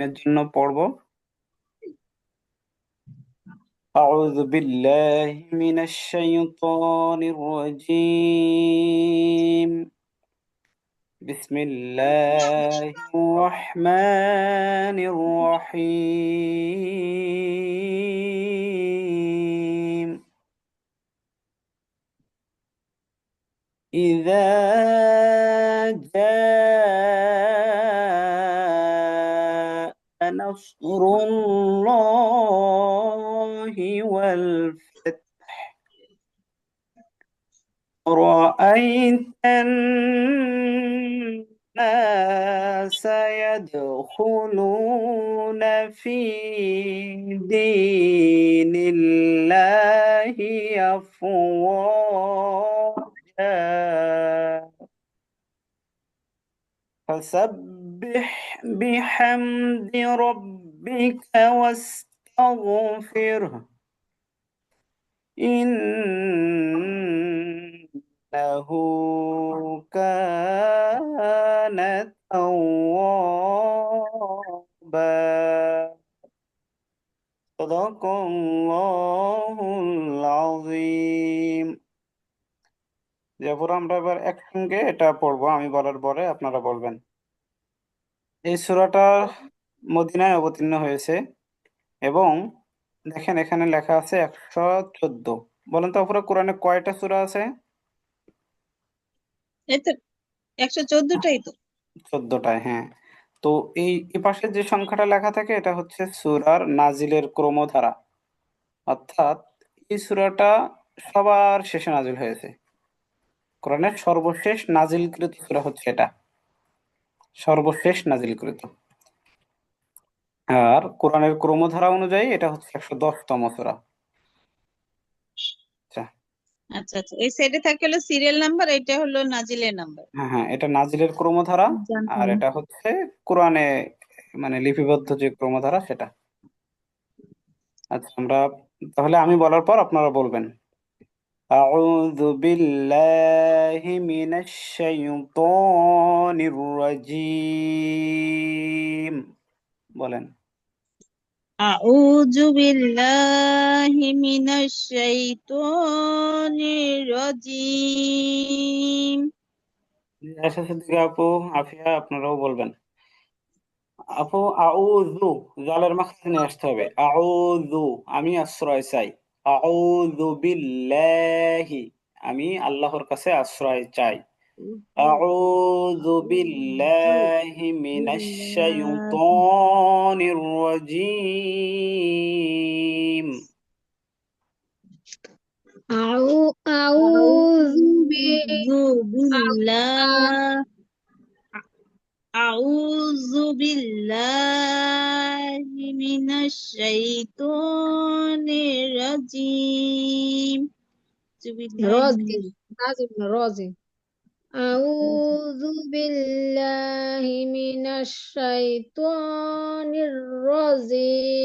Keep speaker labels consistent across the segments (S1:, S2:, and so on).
S1: এর জন্য পড়ব أعوذ بالله من الشيطان الرجيم بسم الله الرحمن الرحيم إذا جاء نصر الله والفتح. رأيت الناس يدخلون في دين الله أفواجا. فسبح بحمد ربك واستغفره إنه كان توابا صدق الله العظيم এরপর আমরা এবার একসঙ্গে এটা পড়বো আমি বলার পরে আপনারা বলবেন এই সূরাটা মদিনায় অবতীর্ণ হয়েছে এবং দেখেন এখানে লেখা আছে একশো চোদ্দ। বলেন তো পুরো কোরআনে কয়টা সূরা আছে?
S2: একশো চোদ্দটাই তো।
S1: চোদ্দটায় হ্যাঁ। তো এই এ পাশে যে সংখ্যাটা লেখা থাকে এটা হচ্ছে সূরার নাজিলের ক্রমধারা। অর্থাৎ এই সূরাটা সবার শেষে নাজিল হয়েছে। কোরআনের সর্বশেষ নাজিলকৃত সূরা হচ্ছে এটা। সর্বশেষ নাজিলকৃত আর কোরআনের ক্রমধারা অনুযায়ী এটা হচ্ছে একশো দশতম সূরা। আচ্ছা।
S2: আচ্ছা আচ্ছা। এই সাইডে থাকে হলো সিরিয়াল নাম্বার এটা হলো নাজিলের নাম্বার
S1: হ্যাঁ হ্যাঁ এটা নাজিলের ক্রমধারা আর এটা হচ্ছে কোরআনে মানে লিপিবদ্ধ যে ক্রমধারা সেটা। আচ্ছা আমরা তাহলে আমি বলার পর আপনারা বলবেন। أعوذ بالله من الشيطان الرجيم বলেন
S2: أعوذ بالله من الشيطان الرجيم
S1: আশা সিদ্দিকা আপু আফিয়া আপনারাও বলবেন আপু আউযু জালের মাখরাজ নিয়ে আসতে হবে আউযু আমি আশ্রয় চাই আউযু বিল্লাহি আমি আল্লাহর কাছে আশ্রয় চাই আউযু বিল্লাহি মিনাশ শাইতানির
S3: রাজীম আউযু বিল্লাহি
S2: أعوذ بالله من الشيطان الرجيم.
S3: رازي أعوذ بالله من الشيطان الرجيم.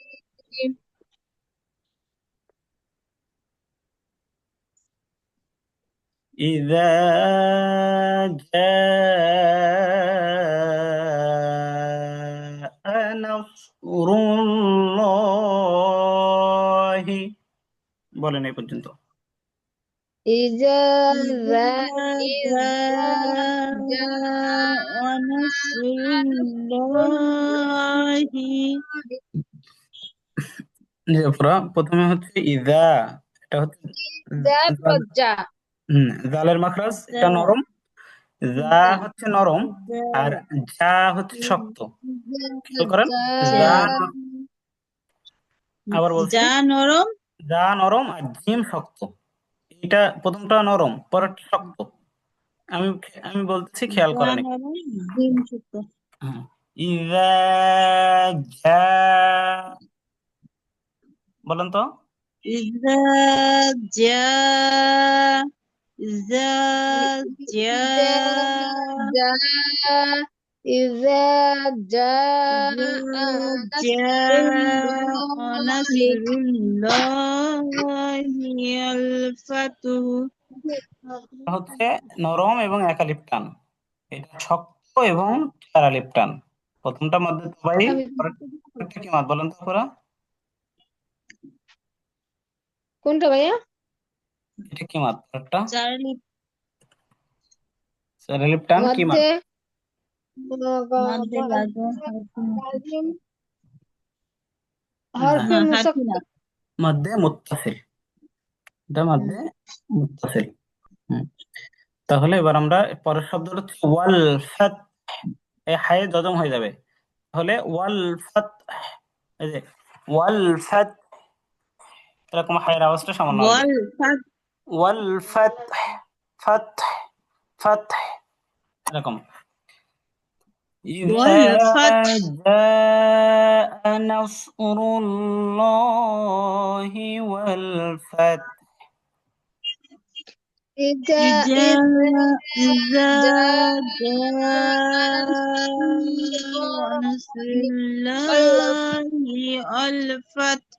S1: إذا جاء نصر الله বলেন এই পর্যন্ত
S3: إذا ذا
S2: إذا جاء نصر الله
S1: জি পুরা প্রথমে হচ্ছে ইদা এটা হচ্ছে
S3: ذا
S1: জাল
S3: جاء
S1: জালের মাখরাজ এটা নরম। যা হচ্ছে নরম আর যা হচ্ছে শক্ত। করেন? আবার বলছি।
S2: যা নরম।
S1: যা নরম আর জিম শক্ত। এটা প্রথমটা নরম পরেরটা শক্ত। আমি আমি বলছি খেয়াল করেন। বলেন তো।
S2: ইজা জা إذا
S3: إذا
S2: جاء
S3: جاء إذا جاء
S2: إذا
S3: نصر
S2: جاء
S3: الله
S2: نصر الله الفتح
S1: এটা হচ্ছে নরম এবং একালিপ টান এটা শক্ত এবং চারালিপ টান প্রথমটা মধ্যে তবাই
S3: আমি
S1: পরেরটা কি মাদ বলেন তো আপনারা
S3: কোনটা ভাইয়া
S1: এটা কি মাত্রাটা? কি
S3: মাত্রা?
S1: হ্যাঁ, মধ্যে মুত্তাসিল। এটা মধ্যে মুত্তাসিল। তাহলে এবার আমরা পরের শব্দটা হচ্ছে ওয়াল ফাত এই হায়ে যজম হয়ে যাবে। তাহলে ওয়াল ফাত এই যে ওয়াল ফাত এরকম হায়ের আওয়াজটা সামান্য ওয়াল ফাত والفتح فتح فتح. لكم.
S2: إذا
S1: جاء نصر الله والفتح.
S3: إذا
S2: إذا
S3: جاء
S2: نصر الله والفتح.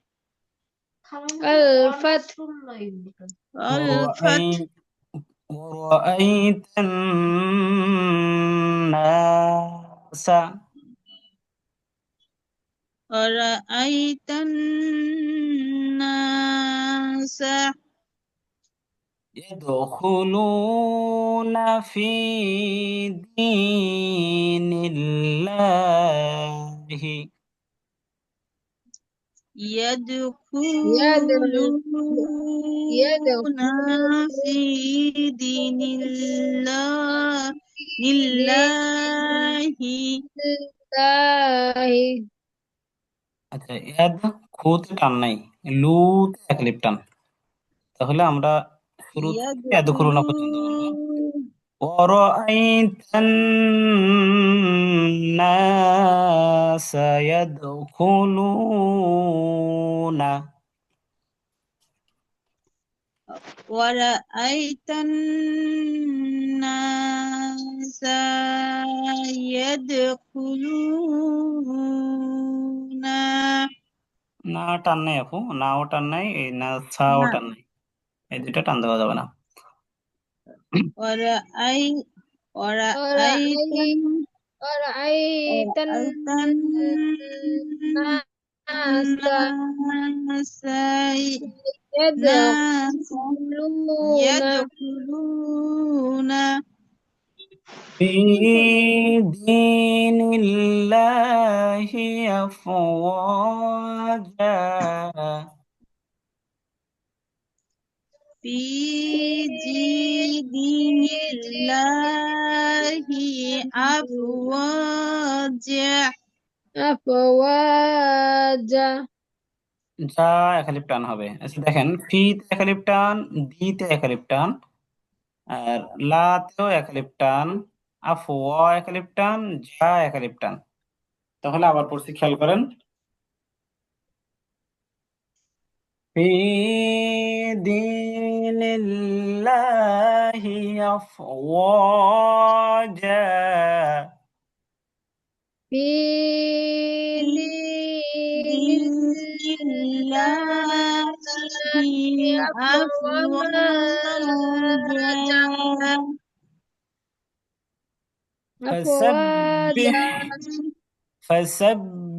S3: الفتح
S2: الفتح
S1: ورأيت ورأيت الناس.
S2: ورأيت الناس
S1: يدخلون في دين الله.
S2: يدخلون في دين الله لله
S3: الله
S1: আচ্ছা ইয়াদ খুতে টান নাই লুতে একলিপ টান তাহলে আমরা শুরু থেকে এদখুলুনা পর্যন্ত বলবো ورأيت الناس يدخلون
S2: ورأيت الناس يدخلون
S1: না টান নাই আপু নাও টান নাই এই না ছাও
S2: না।
S1: টান নাই এই দুইটা টান দেওয়া যাবে না
S2: ورأي ورأيت
S3: ورأيت
S2: ورأيت
S3: الناس
S2: الناس
S3: يدخلون
S2: يدخلون
S1: في دين الله أفواجا
S2: في دين أفواجا
S3: أفواجا
S1: যা একালিপ টান হবে আচ্ছা দেখেন ফিতে একালিপ টান দিতে একালিপ টান আর লাতেও একালিপ টান আফওয়া একালিপ টান যা একালিপ টান তাহলে আবার পড়ছি খেয়াল করেন في دين الله أفواجا.
S3: في دين
S2: الله أفواجا.
S3: أفواجا.
S1: فسبح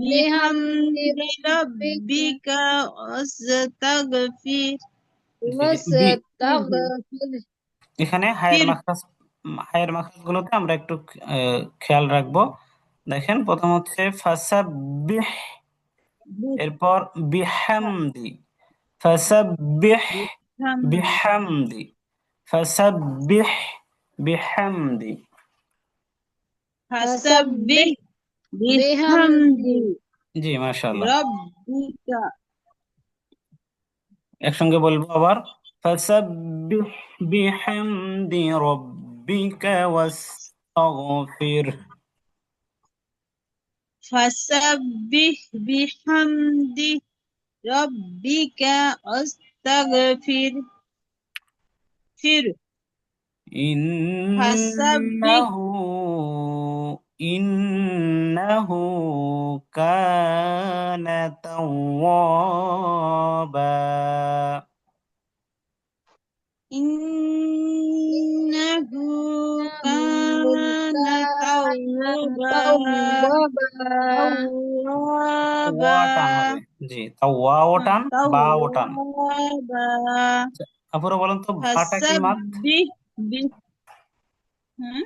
S2: بحمد ربك واستغفر
S3: واستغفره
S1: এখানে হায়ের
S2: ফির।
S1: মাখরাজ হায়ের মাখরাজ গুলোতে আমরা একটু আহ, খেয়াল রাখবো দেখেন প্রথম হচ্ছে ফাসাব্বিহ এরপর বিহামদি ফাসাব্বিহ
S2: বিহামদি
S1: বিহামদি ফাসাব্বিহ বিহামদি
S2: ফাসাব্বিহ বিহামদি
S1: জি মাশাআল্লাহ
S2: রাব্বিকা
S1: একসঙ্গে বলবো আবার ফাসাব্বিহ বিহামদি রাব্বিকা ওয়াস্তাগফির
S2: ফাসাব্বিহ বিহামদি রাব্বিকা আস্তাগফির ফির
S1: إنه إنه كان توابا
S2: ইন্নাহু কানা তাওয়াবা
S3: توابا
S1: ওয়া টান হবে জি তাওয়াও টান বাও টান
S2: তাওয়াবা
S1: আপুরা বলেন তো বাটা কি মাদ
S2: ফাসাব্বিহ বি হুম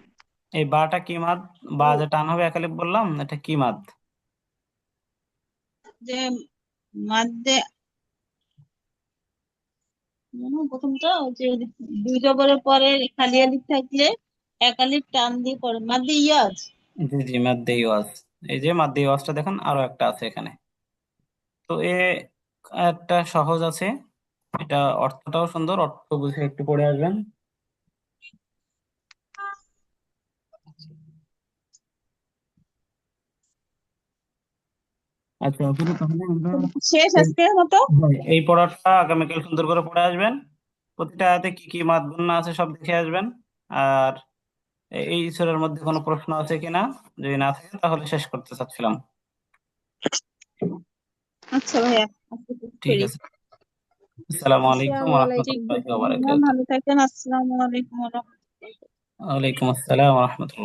S1: এই বাটা কি মাদ? বা যে টান হবে একালিপ বললাম এটা কি মাদ?
S2: যে মাদ্দে প্রথমটা যে দুই জবরের পরে খালি আলিফ থাকলে এক আলিফ টান দিয়ে পড়ে। মাদ্দে ইয়াজ।
S1: জি জি মাদ্দে ইওয়াজ এই যে মাদ্দে ইওয়াজটা দেখেন আরও একটা আছে এখানে। তো এ একটা সহজ আছে এটা অর্থটাও সুন্দর অর্থ বুঝে একটু পড়ে আসবেন। আচ্ছা আপুরা তাহলে আমরা
S2: শেষ
S1: এই
S2: আজকের মতো।
S1: হ্যাঁ, এই পড়াটা আগামীকাল সুন্দর করে পড়ে আসবেন। প্রতিটা আয়াতে কি কি মাদ গুণনা আছে সব দেখে আসবেন। আর এই সূরার মধ্যে কোনো প্রশ্ন আছে কিনা যদি না থাকে তাহলে শেষ করতে চাচ্ছিলাম।
S2: আচ্ছা ভাইয়া
S1: ঠিক আছে। আসসালামু আলাইকুম ওয়া রাহমাতুল্লাহি ওয়া বারাকাতুহু
S2: ভালো থাকেন আসসালামু আলাইকুম ওয়া রাহমাতুল্লাহি
S1: ওয়ালাইকুম আসসালাম ওয়া রাহমাতুল্লাহ